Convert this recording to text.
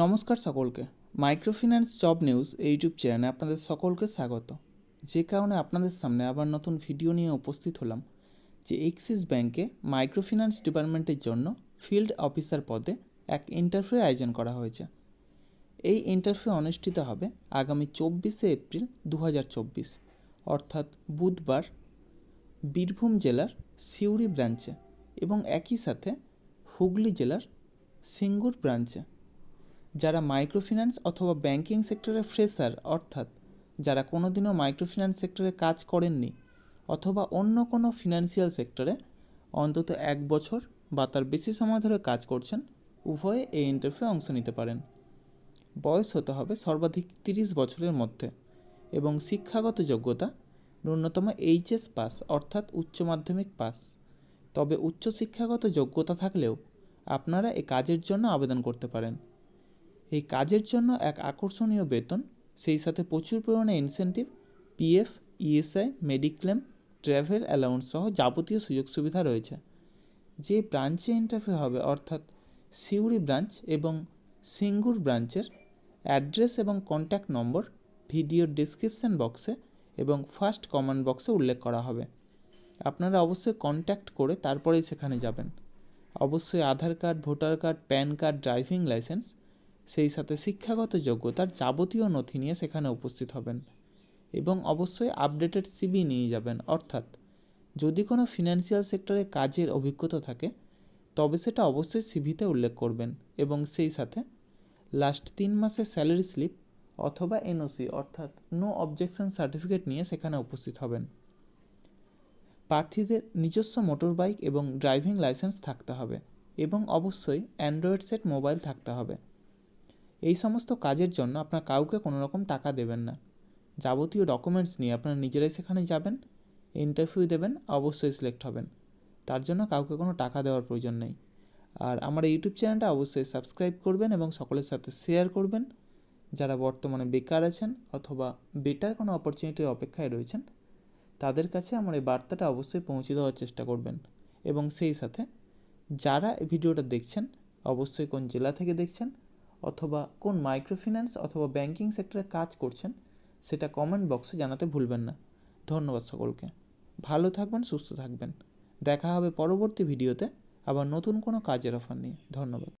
নমস্কার সকলকে। Microfinance job news YouTube চ্যানেলে আপনাদের সকলকে স্বাগত। যে কারণে আপনাদের সামনে আবার নতুন ভিডিও নিয়ে উপস্থিত হলাম যে এক্সিস ব্যাংকে মাইক্রোফিন্যান্স ডিপার্টমেন্টের জন্য ফিল্ড অফিসার পদে এক ইন্টারভিউ আয়োজন করা হয়েছে। এই ইন্টারভিউ অনুষ্ঠিত হবে আগামী চব্বিশে এপ্রিল দু হাজার চব্বিশ, অর্থাৎ বুধবার বীরভূম জেলার সিউড়ি ব্রাঞ্চে এবং একই সাথে হুগলি জেলার সিঙ্গুর ব্রাঞ্চে। যারা মাইক্রোফিন্যান্স অথবা ব্যাংকিং সেক্টরে ফ্রেশার, অর্থাৎ যারা কোনোদিনও মাইক্রোফিন্যান্স সেক্টরে কাজ করেননি অথবা অন্য কোনো ফিনান্সিয়াল সেক্টরে অন্তত এক বছর বা তার বেশি সময় ধরে কাজ করছেন, উভয়ে এই ইন্টারভিউ অংশ নিতে পারেন। বয়স হতে হবে সর্বাধিক তিরিশ বছরের মধ্যে এবং শিক্ষাগত যোগ্যতা ন্যূনতম এইচএস পাস, অর্থাৎ উচ্চ মাধ্যমিক পাস। তবে উচ্চশিক্ষাগত যোগ্যতা থাকলেও আপনারা এই কাজের জন্য আবেদন করতে পারেন। এই কাজের জন্য এক আকর্ষণীয় বেতন, সেই সাথে প্রচুর পরিমাণে incentive PF ESI mediclaim travel allowance সহ যাবতীয় সুযোগ সুবিধা রয়েছে। যে ব্রাঞ্চে ইন্টারভিউ হবে, অর্থাৎ সিউড়ি ব্রাঞ্চ এবং সিঙ্গুর ব্রাঞ্চের অ্যাড্রেস এবং কন্ট্যাক্ট নম্বর ভিডিওর ডিসক্রিপশান বক্সে এবং ফার্স্ট কমেন্ট বক্সে উল্লেখ করা হবে। আপনারা অবশ্যই কন্ট্যাক্ট করে তারপরেই সেখানে যাবেন। অবশ্যই Aadhaar card, voter card, PAN card driving licence সেই সাথে শিক্ষাগত যোগ্যতার যাবতীয় নথি নিয়ে সেখানে উপস্থিত হবেন। এবং অবশ্যই আপডেটেড সিবি নিয়ে যাবেন। অর্থাৎ যদি কোনো ফিনান্সিয়াল সেক্টরে কাজের অভিজ্ঞতা থাকে, তবে সেটা অবশ্যই সিভিতে উল্লেখ করবেন এবং সেই সাথে লাস্ট তিন মাসের স্যালারি স্লিপ অথবা এনওসি অর্থাৎ নো অবজেকশন সার্টিফিকেট নিয়ে সেখানে উপস্থিত হবেন। প্রার্থীদের নিজস্ব মোটর বাইক এবং ড্রাইভিং লাইসেন্স থাকতে হবে এবং অবশ্যই অ্যান্ড্রয়েড সেট মোবাইল থাকতে হবে। এই সমস্ত কাজের জন্য আপনার কাউকে কোনো রকম টাকা দেবেন না। যাবতীয় ডকুমেন্টস নিয়ে আপনারা নিজেরাই সেখানে যাবেন ইন্টারভিউ দেবেন, অবশ্যই সিলেক্ট হবেন। তার জন্য কাউকে কোনো টাকা দেওয়ার প্রয়োজন নেই। আর আমার ইউটিউব চ্যানেলটা অবশ্যই সাবস্ক্রাইব করবেন এবং সকলের সাথে শেয়ার করবেন। যারা বর্তমানে বেকার আছেন অথবা বেটার কোনো অপরচুনিটির অপেক্ষায় রয়েছেন, তাদের কাছে আমার এই বার্তাটা অবশ্যই পৌঁছে দেওয়ার চেষ্টা করবেন। এবং সেই সাথে যারা এই ভিডিওটা দেখছেন, অবশ্যই কোন জেলা থেকে দেখছেন অথবা কোন মাইক্রোফিন্যান্স অথবা ব্যাংকিং সেক্টরে কাজ করছেন, সেটা কমেন্ট বক্সে জানাতে ভুলবেন না। ধন্যবাদ সকলকে। ভালো থাকবেন, সুস্থ থাকবেন। দেখা হবে পরবর্তী ভিডিওতে আবার নতুন কোনো কাজের অফার নিয়ে। ধন্যবাদ।